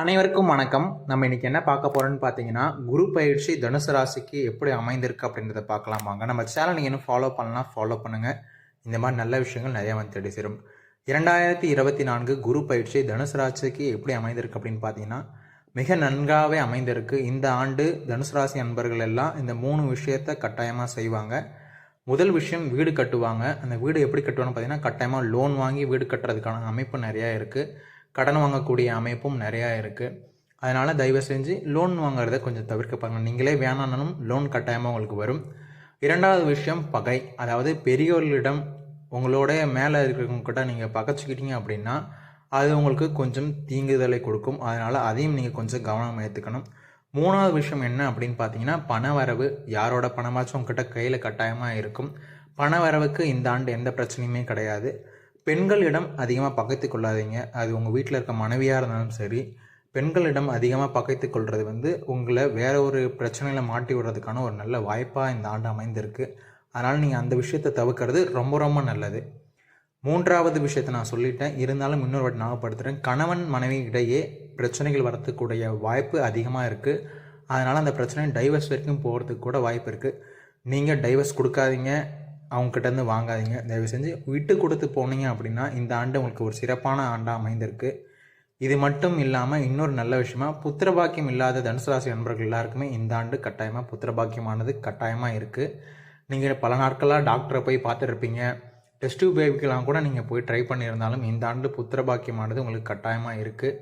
அனைவருக்கும் வணக்கம். நம்ம இன்னைக்கு என்ன பார்க்க போறோம்னு பார்த்தீங்கன்னா குரு பயிற்சி தனுசு ராசிக்கு எப்படி அமைந்திருக்கு அப்படின்றத பார்க்கலாம் வாங்க. நம்ம சேனல் நீங்கள் இன்னும் ஃபாலோ பண்ணலாம் ஃபாலோ பண்ணுங்க. இந்த மாதிரி நல்ல விஷயங்கள் நிறைய வந்து தேடி சேரும். இரண்டாயிரத்தி இருபத்தி நான்கு குரு பயிற்சி தனுசு ராசிக்கு எப்படி அமைந்திருக்கு அப்படின்னு பார்த்தீங்கன்னா மிக நன்றாகவே அமைந்திருக்கு. இந்த ஆண்டு தனுசு ராசி நண்பர்கள் எல்லாம் இந்த மூணு விஷயத்த கட்டாயமாக செய்வாங்க. முதல் விஷயம் வீடு கட்டுவாங்க. அந்த வீடு எப்படி கட்டுவாங்கன்னு பார்த்தீங்கன்னா கட்டாயமாக லோன் வாங்கி வீடு கட்டுறதுக்கான அமைப்பு நிறையா இருக்குது கடன் வாங்கக்கூடிய அமைப்பும் நிறையா இருக்குது அதனால் தயவு செஞ்சு லோன் வாங்குறத கொஞ்சம் தவிர்க்க பாருங்கள் நீங்களே வேணானாலும் லோன் கட்டாயமாக உங்களுக்கு வரும். இரண்டாவது விஷயம் பகை. அதாவது பெரியவர்களிடம் உங்களோட மேலே இருக்கிறவங்க கிட்ட நீங்கள் பகைச்சிக்கிட்டீங்க அப்படின்னா அது உங்களுக்கு கொஞ்சம் தீங்குதலை கொடுக்கும். அதனால் அதையும் நீங்கள் கொஞ்சம் கவனம் எடுத்துக்கணும் மூணாவது விஷயம் என்ன அப்படின்னு பார்த்தீங்கன்னா பண வரவு யாரோட பணமாச்சும் உங்ககிட்ட கையில் கட்டாயமாக இருக்கும். பண வரவுக்கு இந்த ஆண்டு எந்த பிரச்சனையுமே கிடையாது. பெண்களிடம் அதிகமாக பகைத்து கொள்ளாதீங்க. அது உங்கள் வீட்டில் இருக்க மனைவியாக இருந்தாலும் சரி பெண்களிடம் அதிகமாக பகைத்து கொள்வது வந்து உங்களை வேற ஒரு பிரச்சனையில் மாட்டி விடுறதுக்கான ஒரு நல்ல வாய்ப்பாக இந்த ஆண்டு அமைந்திருக்கு. அதனால் நீங்கள் அந்த விஷயத்தை தவிர்க்கிறது ரொம்ப ரொம்ப நல்லது. மூன்றாவது விஷயத்தை நான் சொல்லிட்டேன். இருந்தாலும் இன்னொரு வாட்டி ஞாபகப்படுத்துகிறேன் கணவன் மனைவி இடையே பிரச்சனைகள் வரத்துக்கூடிய வாய்ப்பு அதிகமாக இருக்குது அதனால் அந்த பிரச்சனை டைவர்ஸ் வரைக்கும் போகிறதுக்கு கூட வாய்ப்பு இருக்குது நீங்கள் டைவர்ஸ் கொடுக்காதீங்க. அவங்ககிட்டருந்து வாங்காதீங்க. தயவு செஞ்சு விட்டு கொடுத்து போனீங்க அப்படின்னா இந்த ஆண்டு உங்களுக்கு ஒரு சிறப்பான ஆண்டாக அமைந்திருக்கு. இது மட்டும் இல்லாமல் இன்னொரு நல்ல விஷயமா புத்திரபாக்கியம் இல்லாத தனுசு ராசி நண்பர்கள் எல்லாருக்குமே இந்த ஆண்டு கட்டாயமாக புத்திரபாக்கியமானது கட்டாயமாக இருக்குது நீங்கள் பல நாட்களாக டாக்டரை போய் பார்த்துருப்பீங்க டெஸ்ட் டியூப் பேபிக்கெலாம் கூட நீங்கள் போய் ட்ரை பண்ணியிருந்தாலும் இந்த ஆண்டு புத்திரபாக்கியமானது உங்களுக்கு கட்டாயமாக இருக்குது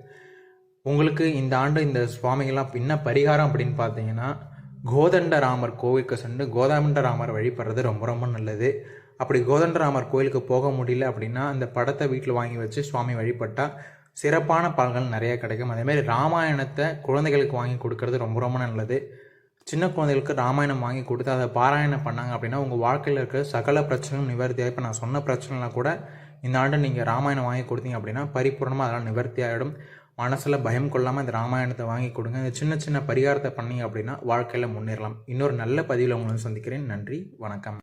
உங்களுக்கு இந்த ஆண்டு இந்த சுவாமிகள்லாம் என்ன பரிகாரம் அப்படின்னு பார்த்தீங்கன்னா கோதண்டராமர் கோவிலுக்கு சென்று கோதண்டராமர் வழிபடுறது ரொம்ப ரொம்ப நல்லது. அப்படி கோதண்டராமர் கோயிலுக்கு போக முடியல அப்படின்னா அந்த படத்தை வீட்டில் வாங்கி வச்சு சுவாமி வழிபட்டால் சிறப்பான பலன்கள் நிறைய கிடைக்கும். அதேமாதிரி ராமாயணத்தை குழந்தைகளுக்கு வாங்கி கொடுக்கறது ரொம்ப ரொம்ப நல்லது. சின்ன குழந்தைகளுக்கு ராமாயணம் வாங்கி கொடுத்து அதை பாராயணம் பண்ணாங்க அப்படின்னா உங்கள் வாழ்க்கையில் இருக்கிற சகல பிரச்சனையும் நிவர்த்தியாக இப்போ நான் சொன்ன பிரச்சனைலாம் கூட இந்த ஆண்டு நீங்கள் ராமாயணம் வாங்கி கொடுத்தீங்க அப்படின்னா பரிபூர்ணமாக அதெல்லாம் நிவர்த்தி ஆகிடும் மனசில் பயம் கொள்ளாமல் இந்த ராமாயணத்தை வாங்கி கொடுங்க. இந்த சின்ன சின்ன பரிகாரத்தை பண்ணீங்க அப்படின்னா வாழ்க்கையில் முன்னேறலாம். இன்னொரு நல்ல பதிவில் உங்களை சந்திக்கிறேன். நன்றி வணக்கம்.